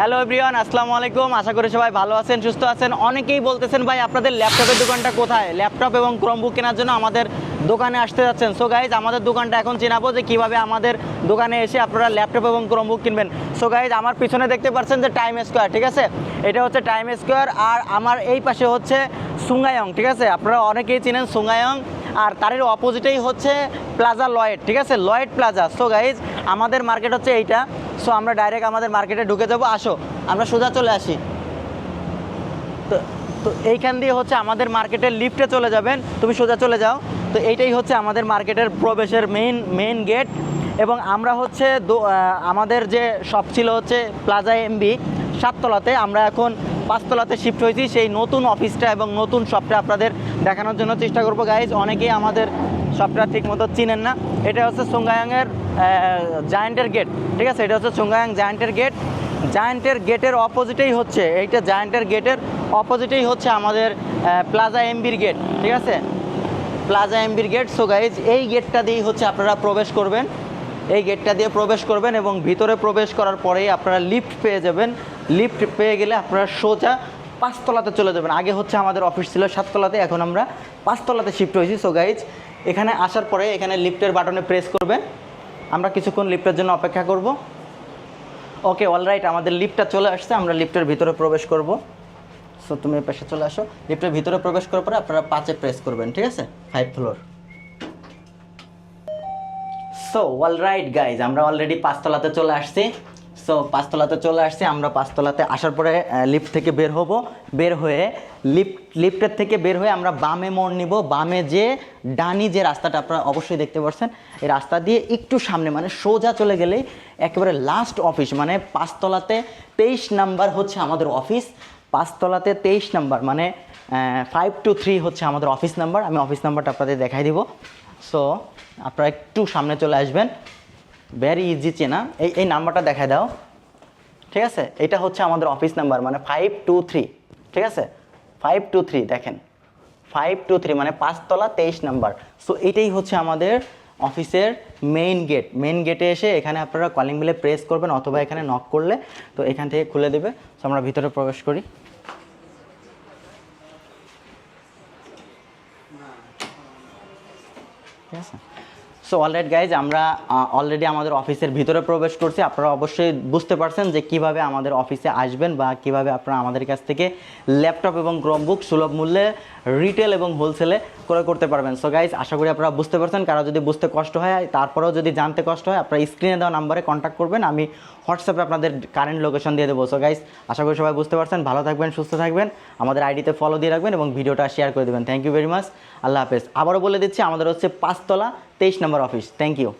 Hello everyone আসসালামু আলাইকুম আশা করি সবাই ভালো আছেন, সুস্থ আছেন। অনেকেই বলতেছেন, ভাই, আপনাদের ল্যাপটপের দোকানটা কোথায়? ল্যাপটপ এবং ক্রমবুক কেনার জন্য আমাদের দোকানে আসতে যাচ্ছেন। সো গাইজ আমাদের দোকানটা এখন চেনাবো যে কীভাবে আমাদের দোকানে এসে আপনারা ল্যাপটপ এবং ক্রমবুক কিনবেন। সো গাইজ আমার পিছনে দেখতে পাচ্ছেন যে টাইম স্কোয়ার ঠিক আছে? এটা হচ্ছে টাইম স্কোয়ার আর আমার এই পাশে হচ্ছে সুঙ্গায়ং ঠিক আছে? আপনারা অনেকেই চিনেন সুঙ্গায়ং আর তারের অপোজিটেই হচ্ছে প্লাজা লয়েড ঠিক আছে? লয়েড প্লাজা সো গাইজ আমাদের মার্কেট হচ্ছে এইটা। সো আমরা ডাইরেক্ট আমাদের মার্কেটে ঢুকে যাব। আসো, আমরা সোজা চলে আসি। তো তো এইখান দিয়ে হচ্ছে আমাদের মার্কেটের লিফটে চলে যাবেন। তুমি সোজা চলে যাও। তো এইটাই হচ্ছে আমাদের মার্কেটের প্রবেশের মেইন মেইন গেট এবং আমরা হচ্ছে আমাদের যে শপ ছিল হচ্ছে প্লাজা এমবি সাততলাতে আমরা এখন পাঁচতলাতে শিফট হয়েছি। সেই নতুন অফিসটা এবং নতুন শপটা আপনাদের দেখানোর জন্য চেষ্টা করব। গাইজ অনেকেই আমাদের শপটা ঠিক মতো চিনেন না। এটা হচ্ছে সোঙ্গায়াংয়ের জায়েন্টের গেট, ঠিক আছে? এটা হচ্ছে সোঙ্গায়াং জায়েন্টের গেট। জায়েন্টের গেটের অপোজিটেই হচ্ছে, এইটা জায়েন্টের গেটের অপোজিটেই হচ্ছে আমাদের প্লাজা এমবির গেট, ঠিক আছে? প্লাজা এমবির গেট। সো গাইজ এই গেটটা দিয়েই হচ্ছে আপনারা প্রবেশ করবেন। এই গেটটা দিয়ে প্রবেশ করবেন এবং ভিতরে প্রবেশ করার পরেই আপনারা লিফট পেয়ে যাবেন। লিফট পেয়ে গেলে আপনারা সোজা পাঁচতলাতে চলে যাবেন। আগে হচ্ছে আমাদের অফিস ছিল সাততলাতে, এখন আমরা পাঁচতলাতে শিফট হয়েছি। সো গাইজ এখানে আসার পরে এখানে লিফটের বাটনে প্রেস করবেন। আমরা কিছুক্ষণ লিফটের জন্য অপেক্ষা করব। ওকে অলরাইট আমাদের লিফটটা চলে আসছে, আমরা লিফটের ভিতরে প্রবেশ করব। সো তুমি পাশে চলে আসো। লিফটের ভিতরে প্রবেশ করার পরে আপনারা পাঁচে প্রেস করবেন, ঠিক আছে? Five floor so alright guys আমরা অলরেডি পাঁচতলাতে চলে আসছি। সো পাঁচতলাতে চলে আসছি, আমরা পাঁচতলাতে আসার পরে লিফট থেকে বের হব। বের হয়ে লিফট লিফটের থেকে বের হয়ে আমরা বামে মোড় নিব। বামে যে ডানি যে রাস্তাটা আপনারা অবশ্যই দেখতে পাচ্ছেন এই রাস্তা দিয়ে একটু সামনে মানে সোজা চলে গেলেই একেবারে লাস্ট অফিস মানে পাঁচতলাতে তেইশ নাম্বার হচ্ছে আমাদের অফিস পাঁচতলাতে তেইশ নাম্বার মানে ফাইভ টু থ্রি হচ্ছে আমাদের অফিস নাম্বার। আমি অফিস নাম্বারটা আপনাদের দেখাই দিব। সো আপনারা একটু সামনে চলে আসবেন। ভেরি ইজি চেনা এই এই নাম্বারটা দেখায় দাও। ঠিক আছে? এটা হচ্ছে আমাদের অফিস নাম্বার মানে ফাইভ টু থ্রি ঠিক আছে? ফাইভ টু থ্রি দেখেন। ফাইভ টু থ্রি মানে পাঁচতলা তেইশ নাম্বার। সো এটাই হচ্ছে আমাদের অফিসের মেইন গেট মেইন গেটে এসে এখানে আপনারা কলিং বিলে প্রেস করবেন অথবা এখানে নক করলে তো এখান থেকে খুলে দেবে। সো আমরা ভিতরে প্রবেশ করি। ঠিক আছে? সো অলরেড গাইজ আমরা অলরেডি আমাদের অফিসের ভিতরে প্রবেশ করছি। আপনারা অবশ্যই বুঝতে পারছেন যে কীভাবে আমাদের অফিসে আসবেন বা কীভাবে আপনারা আমাদের কাছ থেকে ল্যাপটপ এবং ক্রমবুক সুলভ মূল্যে রিটেল এবং হোলসেলে ক্রয় করতে পারবেন। সো গাইজ আশা করি আপনারা বুঝতে পারছেন। কারও যদি বুঝতে কষ্ট হয়, তারপরেও যদি জানতে কষ্ট হয়, আপনারা স্ক্রিনে দেওয়া নাম্বারে কন্ট্যাক্ট করবেন। আমি হোয়াটসঅ্যাপে আপনাদের কারেন্ট লোকেশন দিয়ে দেবো। সো গাইজ আশা করি সবাই বুঝতে পারছেন। ভালো থাকবেন, সুস্থ থাকবেন। আমাদের আইডিতে ফলো দিয়ে রাখবেন এবং ভিডিওটা শেয়ার করে দেবেন। থ্যাংক ইউ ভেরি মাচ আল্লাহ হাফেজ। আবারও বলে দিচ্ছি, আমাদের হচ্ছে পাঁচতলা। তেইশ নম্বর অফিস থ্যাংক ইউ